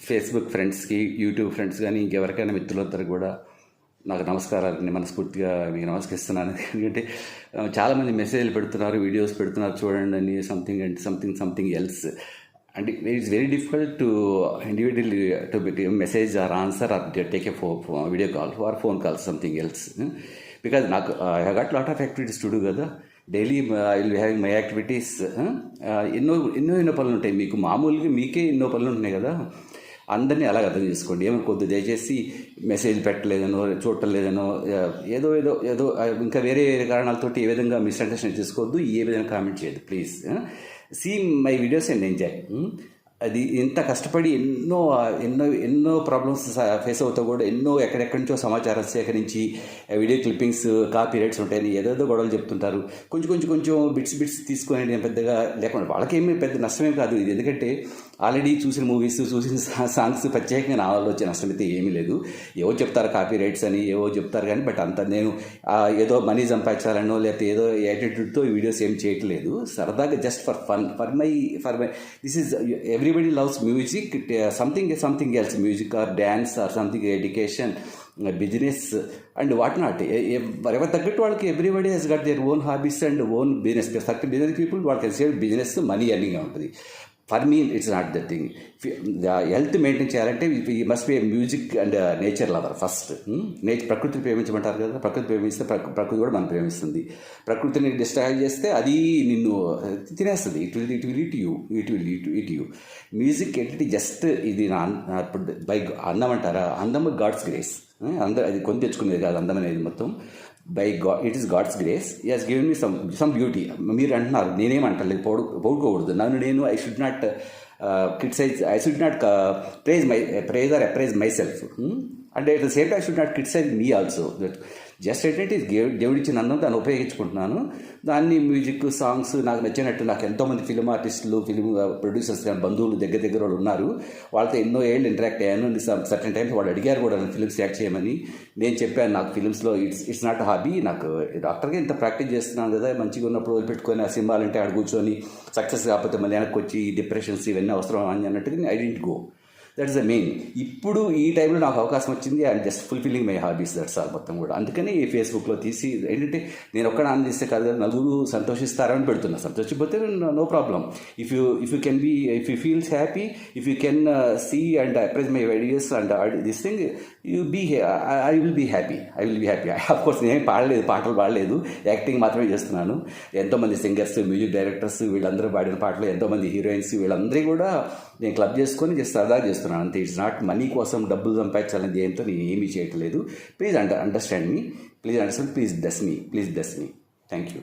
Facebook ఫ్రెండ్స్కి YouTube friends కానీ ఇంకెవరికైనా మిత్రులందరూ కూడా నాకు నమస్కారాలని మనస్ఫూర్తిగా మీకు నమస్కరిస్తున్నాను. ఎందుకంటే చాలామంది మెసేజ్లు పెడుతున్నారు వీడియోస్ పెడుతున్నారు చూడండి అని something and something something else and it's very difficult to individual to message or answer or take a for video call or phone call something else because నాకు I got lot of activities to do కదా. Daily I will having my activities ఎన్నో ఎన్నో ఎన్నో పనులు ఉంటాయి. మీకు మామూలుగా మీకే ఎన్నో పనులు ఉంటున్నాయి కదా? అందరినీ అలాగ అర్థం చేసుకోండి. ఏమనుకోద్దు దయచేసి మెసేజ్ పెట్టలేదనో చూడటం లేదనో ఏదో ఏదో ఏదో ఇంకా వేరే వేరే కారణాలతోటి ఏ విధంగా మిస్అండర్స్టాండ్ చేసుకోవద్దు ఏ విధంగా కామెంట్ చేయదు please see my videos and enjoy. అది ఇంత కష్టపడి ఎన్నో ఎన్నో ఎన్నో ప్రాబ్లమ్స్ ఫేస్ అవుతా కూడా ఎన్నో ఎక్కడెక్కడి నుంచో సమాచారం సేకరించి వీడియో క్లిప్పింగ్స్ కాపీ రైట్స్ ఉంటాయని ఏదేదో గొడవలు చెప్తుంటారు. కొంచెం కొంచెం కొంచెం బిట్స్ బిట్స్ తీసుకొని నేను పెద్దగా లేకుండా వాళ్ళకేమీ పెద్ద నష్టమేం కాదు ఇది. ఎందుకంటే ఆల్రెడీ చూసిన మూవీస్ చూసిన సాంగ్స్ ప్రత్యేకంగా నా వల్ల వచ్చే నష్టం అయితే ఏమీ లేదు. ఏవో చెప్తారు కాపీ రైట్స్ అని ఏవో చెప్తారు కానీ బట్ అంత నేను ఏదో మనీ సంపాదించాలనో లేకపోతే ఏదో యాటిట్యూడ్తో ఈ వీడియోస్ ఏం చేయట్లేదు. సరదాగా just for fun for my for my this is everybody loves music something something else music or dance or something education business and what not ఎవరి తగ్గట్టు వాళ్ళకి everybody he's got their own hobbies and own business certain business people వాళ్ళకి business money earning ఉంటుంది. For me it's not the thing. Health maintain చేయాలంటే ఈ must be music and nature lover first nature ప్రకృతిని ప్రేమించమంటారు కదా ప్రకృతి ప్రేమిస్తే ప్రకృతి కూడా మనం ప్రేమిస్తుంది. ప్రకృతిని డిస్ట్రాక్ట్ చేస్తే అది నిన్ను తినేస్తుంది. It will it will it you it will it it you music ఏంటంటే జస్ట్ ఇది నా ఇప్పుడు బై అందం అంటారా? అందం గాడ్స్ గ్రేస్ అందరూ అది కొని తెచ్చుకునేది కాదు అందం అనేది మొత్తం. By God it is God's grace he's given me some some beauty మీరు అంటున్నారు నేనేమంటలేదు పౌడు పౌడుకోకూడదు. నన్ను నేను I should not criticise I should not praise my praise or appraise my self and at the same time should not criticise me also that just ఏంటంటే దేవుడు ఇచ్చిన అన్నం దాన్ని ఉపయోగించుకుంటున్నాను. దాన్ని మ్యూజిక్ సాంగ్స్ నాకు నచ్చినట్టు నాకు ఎంతోమంది ఫిలిం ఆర్టిస్టులు ఫిలిం ప్రొడ్యూసర్స్ కానీ బంధువులు దగ్గర దగ్గర వాళ్ళు ఉన్నారు. వాళ్ళతో ఎన్నో ఏళ్ళు ఇంటరాక్ట్ అయ్యాను. సర్టన్ టైమ్స్ వాళ్ళు అడిగారు కూడా నన్ను ఫిలిమ్స్ యాక్ట్ చేయమని. నేను చెప్పాను నాకు ఫిలిమ్స్లో ఇట్స్ ఇట్స్ నాట్ హాబీ నాకు డాక్టర్గా ఇంత ప్రాక్టీస్ చేస్తున్నాను కదా మంచిగా ఉన్నప్పుడు వదిలిపెట్టుకొని ఆ సినిమాలంటే ఆడ కూర్చొని సక్సెస్ కాకపోతే మళ్ళీ వెనక్కి వచ్చి డిప్రెషన్స్ ఇవన్నీ అవసరం అని అన్నట్టుగా I don't go that is the main ఇప్పుడు ఈ టైంలో నాకు అవకాశం వచ్చింది. And just fulfilling my hobbies that's all మొత్తం కూడా. అందుకని ఈ ఫేస్బుక్లో తీసి ఏంటంటే నేను ఒక్కడ ఆనందిస్తే కాదు కదా నలుగురు సంతోషిస్తారని పెడుతున్నా. సంతోషిపోతే no problem if you if you can be if you feels happy if you can see and appraise my ideas and this thing you be I will be happy I will be happy of course నేనేం పాడలేదు పాటలు పాడలేదు. Acting మాత్రమే చేస్తున్నాను. ఎంతోమంది singers music directors వీళ్ళందరూ పాడిన పాటలు ఎంతోమంది హీరోయిన్స్ వీళ్ళందరూ కూడా నేను క్లబ్ చేసుకొని సరదాగా చేస్తున్నాను చేస్తున్నాను. అంతే ఇట్స్ నాట్ మనీ కోసం డబ్బులు సంపాదించాలని దేంతో నేను ఏమీ చేయట్లేదు. Please under understand me please understand please thus me please thus me thank you